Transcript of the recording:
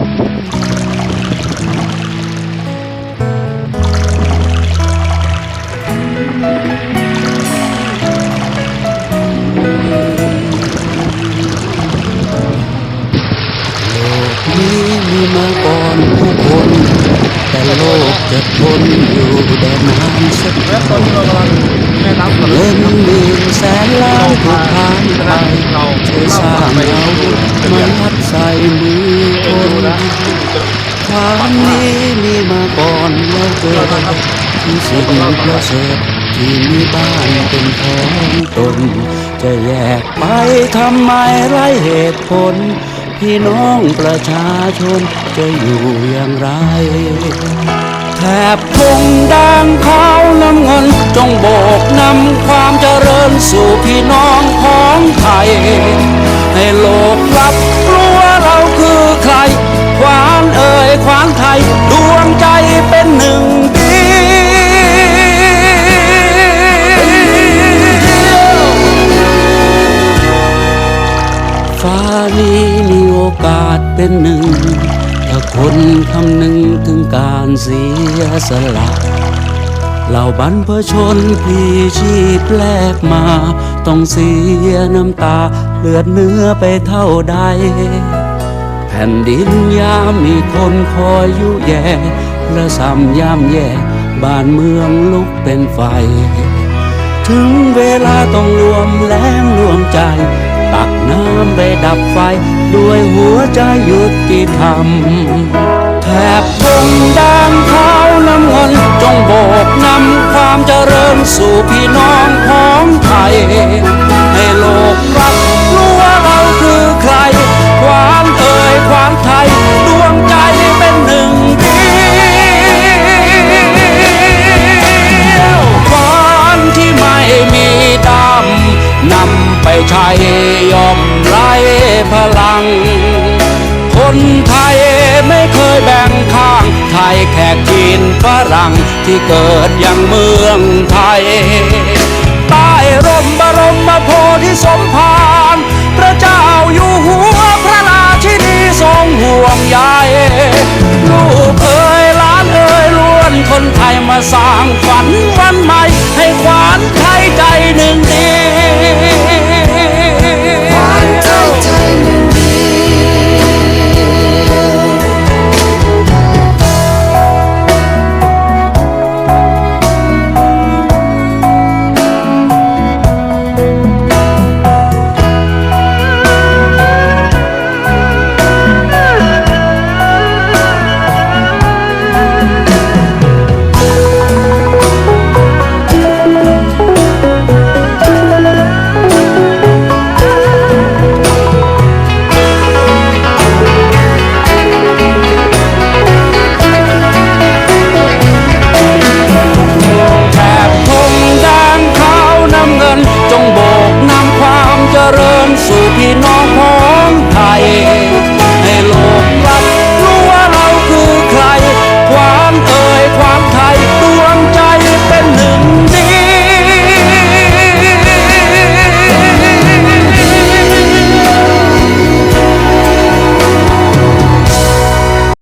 โลกนี้มีมาก่อนผู้คน แต่โลกจะทนอยู่ได้นานสักและตอนนี้เรากำลังแม่น้ำกำลัเงิงนหมื่นแสนล้านถูกผ่านไปช่วยสร้างเรา มายัดใส่มือคนความนี้มีมาก่อนแล้วเกิดที่สิ่งประเสริฐที่มีบ้านเป็นของตน จะแยกไปทำไมไรเหตุผล พี่น้องประชาชนจะอยู่อย่างไรแถบทงแดงขาวน้ำเงิน จงโบกนำความเจริญสู่พี่น้องายดวงใจเป็นหนึ่งเดียวฟ้านี้มีโอกาสเป็นหนึ่ง ถ้าคนคำนึงถึงการเสียสละเหล่าบรรพชนพลีชีพแลกมา ต้องเสียน้ำตาเลือดเนื้อไปเท่าใด ผ่นดินยามมีคนคอยยุแย่และซ้ำยามแย่บ้านเมืองลุกเป็นไฟ ถึงเวลาต้องรวมแรงรวมใจ ตักน้ำไปดับไฟ ด้วยหัวใจยุติธรรมแถบทงแดงขาน้ำเงินจงโบกนำความเจริญสู่ แบ่งข้าง ไทยแขกจีนฝรั่งที่เกิดยังเมืองไทย ใต้ร่มบรมโพธิสมภารพระเจ้าอยู่หัวพระราชินีทรงห่วงใยลูกเอ๋ยล้านเอ๋ยล้วนคนไทยมาสร้างฝันวันใหม่ ให้ขวานไทยใจหนึ่งเดีย you know